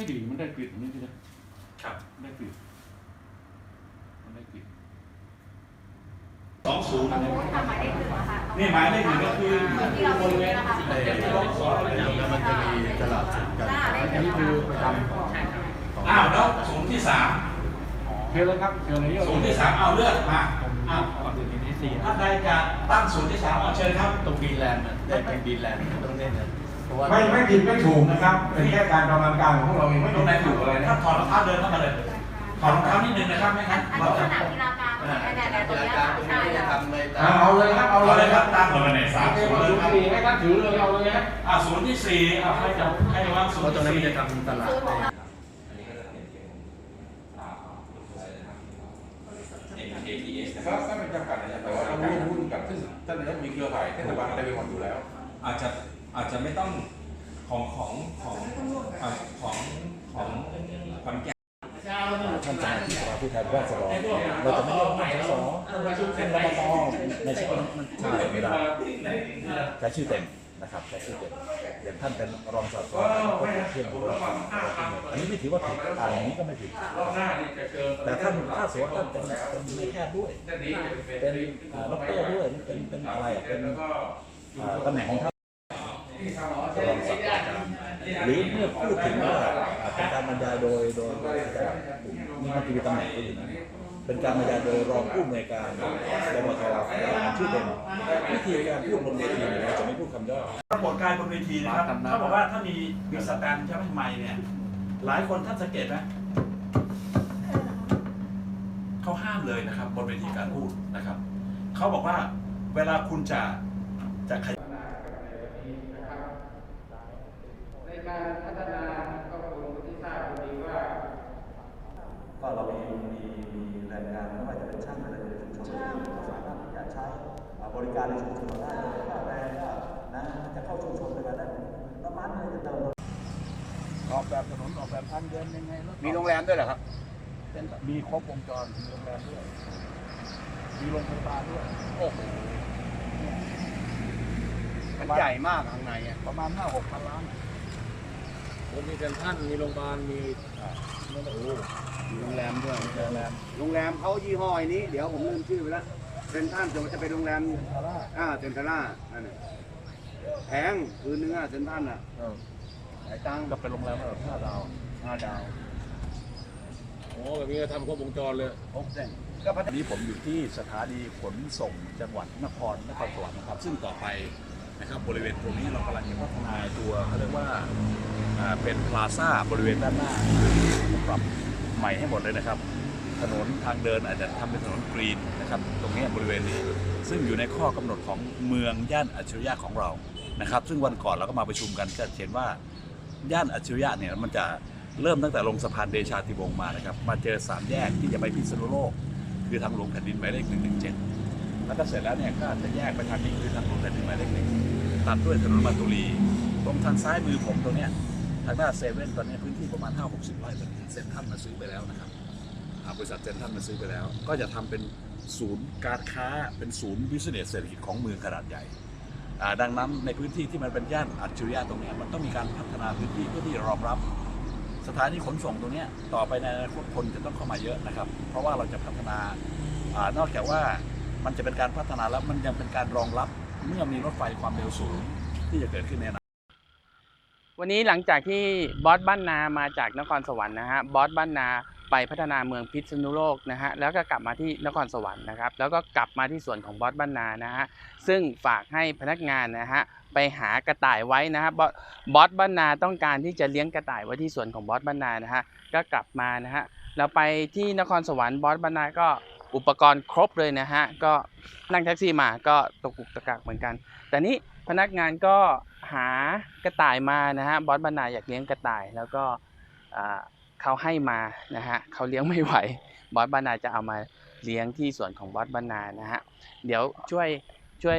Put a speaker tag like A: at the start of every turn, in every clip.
A: ช่ดิมันได้กลิ่นตรงนี้ใช่ไหมครับได้กลิ่นมันได้กลิ่นสองศูนย์
B: สมมติทำหมายเลขหนึ่งอะค่ะ
A: นี่หมายเลขหนึ่งก็คือ
B: ที่เรามีนะคะ
C: ในล็อกสองแล้วมันจะมีตลาดสดกัน
B: อันนี้คือประจ
A: อ้าวแล้วศูนย์ที่สาม
D: เชิญเลยครับเชิญเลย
A: ศูนย์ที่สามเอาเลือกมาอ้าวท่านใดจะตั้งศูนย์ที่สามเอาเชิญครับ
C: ตรงบีแลนด์น่ะได้เป็นบีแลนด์ต้องเล่นนะ เพราะว่า
D: ไม่ไม่ผิดไม่ถูกนะครับ เป็นแค่การประมาณการของพวกเราเองไม่
A: ตร
D: ถู
A: ง
D: ก
A: ไหน
D: ไม่
A: ถู
D: ถู
A: ก
D: ก
A: อะ
D: อะไรไร
A: ถ้า
D: นะ
A: ถอดรองเท้าเดินเข้ามาเลยถอดรองเท้านิดนึงนะครับไม่งั้น
B: อัน
A: เรา
B: นี้
A: จะ
B: สนามกีฬากลางอันนี้เนี่ยเนี่ยตรง
C: ราย
B: เนี้ย
C: การ
B: ค่ะ
C: ตรง
B: ใช่
C: นี้จะ
B: ค่ะ
C: ทำเลย
D: อ่าเอาเลยครับเอา
A: เอา
D: เล
A: เลยย
D: ค
A: ค
D: รั
A: รั
D: บบ
A: ตั้งเลยเนี่ยสามศูนย์เลย
D: ศูน
A: ครับ
D: ย์สี่ให้ท่านถือเลยเอาเลยนะ
A: อ่าศูนย์ที่สี่เอาให้จะให้จะว่างศูน
C: เพราะ
A: ย์
C: ตรง
A: ที่
C: นั้นมัน
A: สี่
C: จะทำตลาด
B: ซื้อของเรา
E: ครับถ้าเป็นจำกัดนะครับแต่ว่าเราร่วมหุ้นกับซึ่งท่านนายกมีเครือข่ายเทศบาลอะไรไปหมดอยู่แล้ว
F: อาจจะ อาจจะไม่ต้องของของของอ่าของของขอนแก่น
G: ท่านสมาชิกสภาผู้แทนราษฎรเราจะไม่เรียกว่าสสเป็นรปภในชื่อมันใช่ไม่ได้ใช้ชื่อเต็มนะครับใช้ชื่อเต็มอย่างท่านเป็นรองศาสตราจารย์ก็เทียบกับเราอันนี้ไม่ถือว่าผิดอ่านนี้ก็ไม่ผิดแต่ท่านถ้าสมมติท่านเป็นเป็นแพทย์ด้วยเป็นด็อกเตอร์ด้วยเป็นเป็นอะไรเป็นตำแหน่งของท่าน รองศาสตราจารย์หรือเมื่อพูดถึงว่าเป็นการบรรยายโดยโดยโดยอาจารย์นี่มันจะมีตำแหน่งก็อยู่นะเป็นการบรรยายโดยรองผู้อำนวยการรมทชื่อเต็มวิธีการพูดบนเวทีเราจะไม่พูดคำย่อ
A: ปรากฏการบนเวทีนะครับเขาบอกว่าถ้ามีมีสแตนใช่ไหมไมค์เนี่ยหลายคนท่านสังเกตไหมเขาห้ามเลยนะครับบนเวทีการพูดนะครับเขาบอกว่าเวลาคุณจะจะขย
D: ใน การพัฒนาก็คงที่ทราบดีว่า
G: ก็เรามีมีมีแรงงานไม่ว่าจะเป็นช่างอะไรในชุมชนก็สามารถที่จะใช้อ่าบริการในชุมชนเราได้ค่าแรงก็นะจะเข้าชุมชนไปกันได้น้ำมันอะไรจะเติม
D: ออกแบบถนนออกแบบทางเดินยังไงรถ
E: มีโรงแรมด้วยเหรอครับ
D: เป็นมีครบวงจรมีโรงแรมด้วยมีโรงพยาบาลด้วย
E: โอ้โหมันใหญ่มากข้างในอะ
D: ประมาณห้าหกพันล้าน
C: ผมมีเซ็นทรัลมีโรงพยาบาลมีโอ้โหมีโรงแรมด้วยโรงแรม
H: โรงแรมเขายี่ห้อนี้ เดี๋ยวผมลืมชื่อไปแล้วเซนทรันจะจะเป็นโรงแรมอ่าเซนทร่านั่นน่ะแพงคืนนึงอะเซนทรันอะหลายตังค์
G: ก็เป็นโรงแรมระดับห้าดาว
H: ห้าดาว
C: โอ้แบบนี้ก็ทำครบวงจรเลย
H: ครบเส้น
G: วันนี้ผมอยู่ที่สถานีขนส่งจังหวัดนครนครสวรรค์นะครับ ซึ่งต่อไป นะครับบริเวณตรงนี้เรากำลังจะพัฒนาตัวเขาเรียกว่าเป็นพลาซ่าบริเวณด้านหน้าปรับใหม่ให้หมดเลยนะครับ ถนนทางเดินอาจจะทำเป็นถนนกรีนนะครับตรงนี้บริเวณนี้ ซึ่งอยู่ในข้อกำหนดของเมืองย่านอัจฉริยะของเรานะครับ ซึ่งวันก่อนเราก็มาประชุมกันก็เห็นว่าย่านอัจฉริยะเนี่ยมันจะเริ่มตั้งแต่ลงสะพานเดชาติวงศ์มานะครับ มาเจอสามแยกที่จะไปพิษณุโลก คือทางหลวงแผ่นดินหมายเลข117 แล้วก็เสร็จแล้วเนี่ยก็จะแยกไปทางนี้คือทางหลวงแผ่นดินหมายเลขหนึ่งตัดด้วยถนนมาตุลีตรงทางซ้ายมือผมตรงเนี้ยทางด้านเซเว่นตอนนี้พื้นที่ประมาณ 5 60ไร่ตอนนี้เซ็นทรัลมาซื้อไปแล้วนะครับบริษัทเซ็นทรัลมาซื้อไปแล้ว ก็จะทำเป็นศูนย์การค้าเป็นศูนย์บิสเนสเศรษฐกิจของเมืองขนาดใหญ่ดังนั้นในพื้นที่ที่มันเป็นย่านอัจฉริยะตรงเนี้ยมันต้องมีการพัฒนาพื้นที่เพื่อที่จะรองรับ สถานีขนส่งตรงเนี้ยต่อไปในอนาคตคนจะต้องเข้ามาเยอะนะครับ เพราะว่าเราจะพัฒนาอานอกจากว่า มันจะเป็นการพัฒนาแล้วมันยังเป็นการรองรับเมื่อมีรถไฟความเร็วสูงที่จะเกิดขึ้นในอนาคต
I: วันนี้หลังจากที่บอสบ้านนามาจากนครสวรรค์นะฮะบอสบ้านนาไปพัฒนาเมืองพิษณุโลกนะฮะแล้วก็กลับมาที่นครสวรรค์นะครับแล้วก็กลับมาที่ส่วนของบอสบ้านนานะฮะซึ่งฝากให้พนักงานนะฮะไปหากระต่ายไว้นะฮะบอสบอสบ้านนาต้องการที่จะเลี้ยงกระต่ายไว้ที่สวนของบอสบ้านนานะฮะก็กลับมานะฮะเราไปที่นครสวรรค์บอสบ้านนาก็ อุปกรณ์ครบเลยนะฮะ ก็นั่งแท็กซี่มาก็ตกกุกตะกักเหมือนกัน แต่นี้พนักงานก็หากระต่ายมานะฮะบอสบรรณาอยากเลี้ยงกระต่าย แล้วก็เขาให้มานะฮะเขาเลี้ยงไม่ไหวบอสบรรณาจะเอามาเลี้ยงที่สวนของบอสบรรณานะฮะเดี๋ยวช่วยช่วย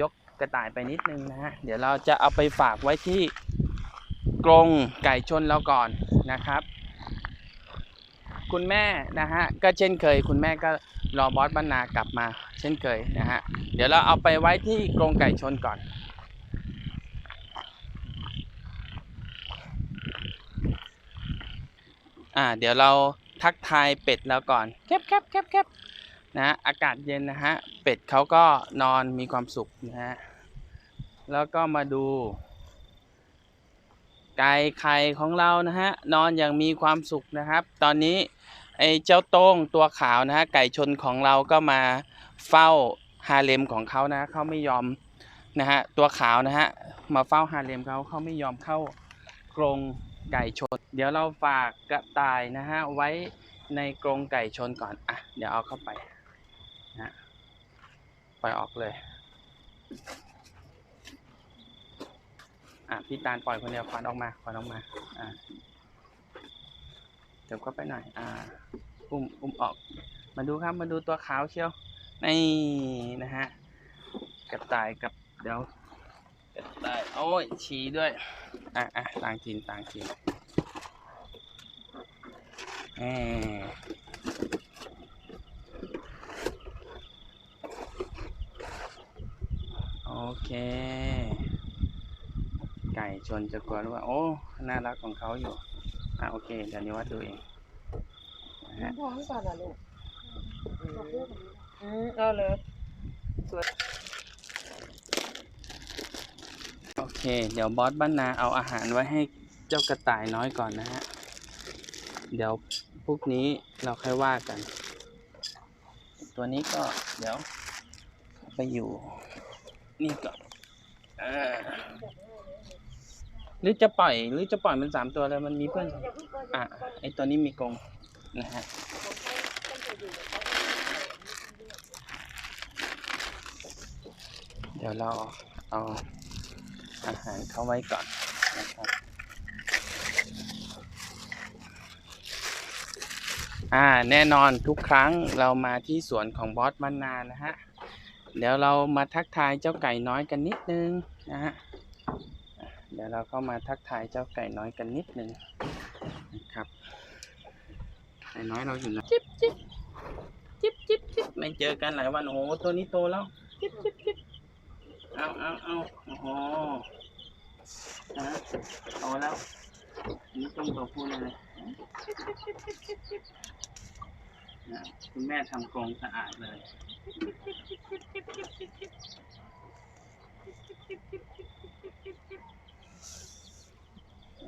I: ยกกระต่ายไปนิดนึงนะฮะเดี๋ยวเราจะเอาไปฝากไว้ที่กรงไก่ชนเราก่อนนะครับ คุณแม่นะฮะก็เช่นเคย คุณแม่ก็รอบอสบรรณากลับมา เช่นเคยนะฮะเดี๋ยวเราเอาไปไว้ที่กรงไก่ชนก่อน อ่าเดี๋ยวเราทักทายเป็ดเราก่อนแคบแคบแคบแคบนะฮะอากาศเย็นนะฮะเป็ดเขาก็นอนมีความสุขนะฮะแล้วก็มาดู ไก่ไข่ของเรานะฮะนอนอย่างมีความสุขนะครับ ตอนนี้ไอ้เจ้าโต้งตัวขาวนะฮะไก่ชนของเราก็มาเฝ้าฮาเลมของเขานะเขาไม่ยอมนะฮะตัวขาวนะฮะมาเฝ้าฮาเลมเขาเขาไม่ยอมเข้ากรงไก่ชน เดี๋ยวเราฝากกระต่ายนะฮะไว้ในกรงไก่ชนก่อนอะเดี๋ยวเอาเข้าไปนะฮะปล่อยออกเลย อะพี่ตาลปล่อยคนเดียวควันออกมาควันออกมา อะเดี๋ยวก็ไปหน่อย อ่า อุ้มอุ้มออก มาดูครับ มาดูตัวขาวเชียวนี่นะฮะกระต่ายกับเดี๋ยวกระต่ายโอ้ยฉี่ด้วย อะอะต่างถิ่นต่างถิ่นเอโอเค ชนจะกลัวหรือว่า โอ้น่ารักของเขาอยู่อะโอเคเดี๋ยวนี้ว่าดูเองนะฮะ
B: ท้องก่อนนะลูกอืมเอาเลย
I: โอเค เดี๋ยวบอสบ้านนาเอาอาหารไว้ให้เจ้ากระต่ายน้อยก่อนนะฮะ เดี๋ยวพวกนี้เราค่อยว่ากัน ตัวนี้ก็เดี๋ยวไปอยู่ นี่ก่อนเออ หรือจะปล่อยหรือจะปล่อยมันสามตัวเลยมันมีเพื่อนอะไอตัวนี้มีกรงนะฮะเดี๋ยวเราเอาอาหารเข้าไว้ก่อนนะครับอ่าแน่นอนทุกครั้งเรามาที่สวนของบอสมานนานนะฮะเดี๋ยวเรามาทักทายเจ้าไก่น้อยกันนิดนึงนะฮะ ดี๋ยวเราก็มาทักทายเจ้าไก่น้อยกันนิดนึงนะครับ ไก่น้อยเราอยู่ไหนจิ๊บจิ๊บจิ๊บจิ๊บจิ๊บไม่เจอกันหลายวันโอ้โหตัวนี้โตแล้วจิ๊บจิ๊บจิ๊บเอาเอาเอาโอ้โหนะโตแล้วอันนี่ต้องตัวพูดเลยนะคุณแม่ทำกรงสะอาดเลย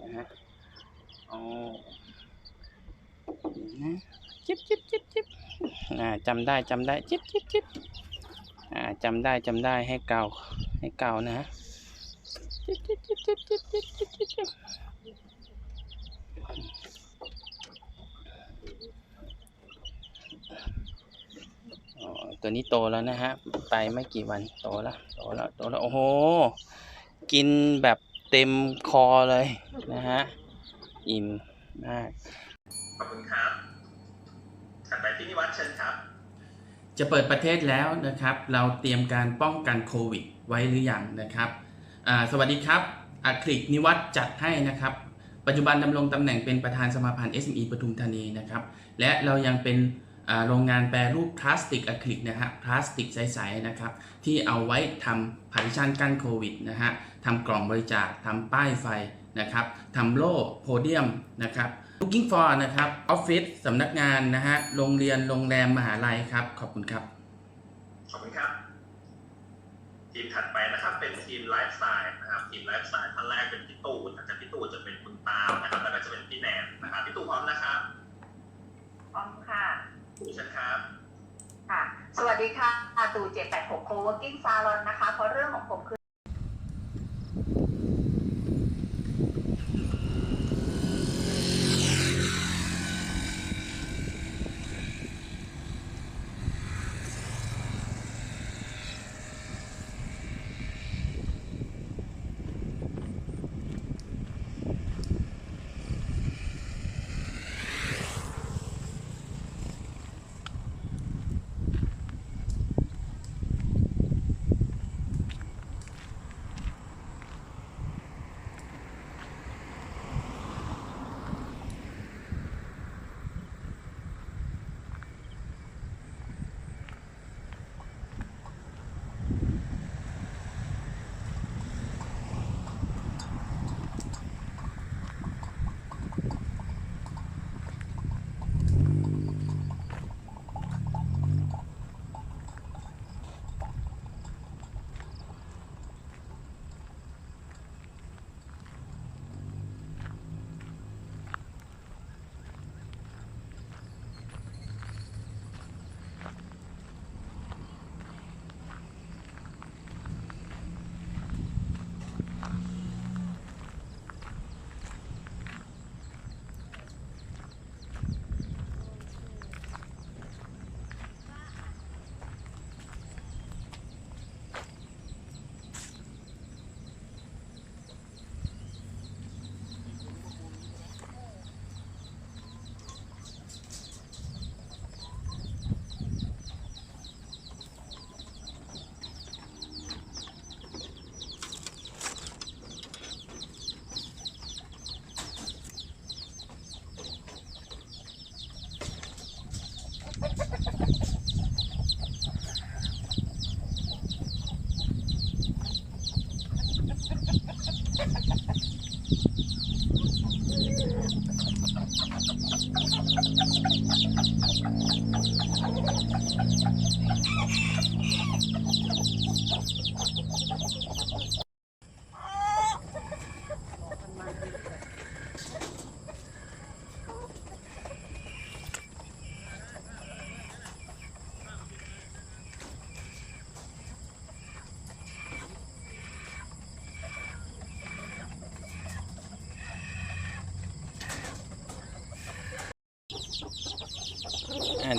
I: นะฮะโอ้นะจิ๊บจิ๊บจิ๊บจิ๊บอ่าจำได้จำได้จิ๊บจิ๊บจิ๊บอ่าจำได้จำได้ให้เกาให้เกานะฮะจิ๊บจิ๊บจิ๊บจิ๊บจิ๊บจิ๊บจิ๊บจิ๊บจิ๊บอ๋อตัวนี้โตแล้วนะฮะ ไปไม่กี่วันโตแล้วโตแล้วโตแล้วโอ้โห กินแบบ เต็มคอเลยนะฮะ อิ่มมาก
F: ขอบคุณครับถัดไปที่นิวัฒน์เชิญครับ
I: จะเปิดประเทศแล้วนะครับ เราเตรียมการป้องกันโควิดไว้หรือยังนะครับอ่าสวัสดีครับอัคลิกนิวัฒน์จัดให้นะครับ ปัจจุบันดำรงตำแหน่งเป็นประธานสมาพันธ์ SME ปทุมธานีนะครับ และเรายังเป็นอ่า โรงงานแปรรูปพลาสติกอะคริลิกนะฮะพลาสติกใสๆนะครับที่เอาไว้ทำพาร์ติชันกั้นโควิดนะฮะทำกล่องบริจาคทำป้ายไฟนะครับทำโล่โพเดียมนะครับ Looking for นะครับออฟฟิศสำนักงานนะฮะโรงเรียนโรงแรมมหาลัยครับ ขอบคุณครับ
F: ขอบคุณครับ ทีมถัดไปนะครับ เป็นทีมไลฟ์สไตล์นะครับทีมไลฟ์สไตล์ท่านแรกเป็นพี่ตู่ถัดจากพี่ตู่จะเป็นคุณตามนะครับแล้วก็จะเป็นพี่แนนนะครับพี่ตู่พร้อมนะครับ
B: พร้อมค่ะ
F: ตู่เชิญครับ
B: ค่ะ สวัสดีค่ะตู่786 Co-working Salon นะคะ เพราะเรื่องของผมคือ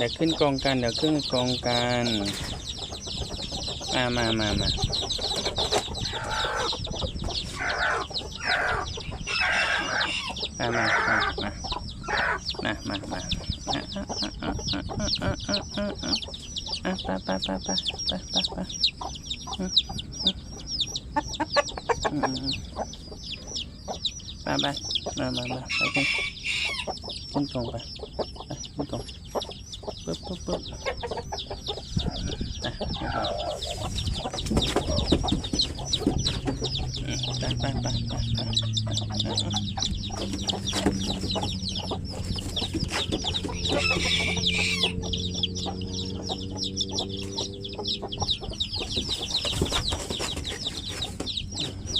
I: เดี๋ยวขึ้นกองกันเดี๋ยวขึ้นกองกันมามามามามามามามามามามาอะอะอะอะอะอะอะอะอะไปไปมอืมอืมอืมไปไปมามามาไปขึ้นขึ้นกองไปไปขึ้นกอง ปึ๊บปึ๊บปึ๊บอะไม่พออืมไปไปไปไปไป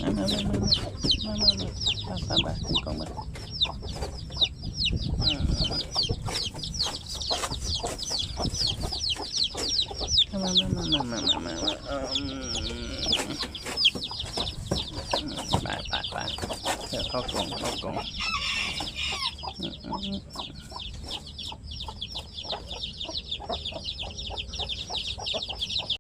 I: มามามามามามามามาไปไปขึ้นกองไปอืมมา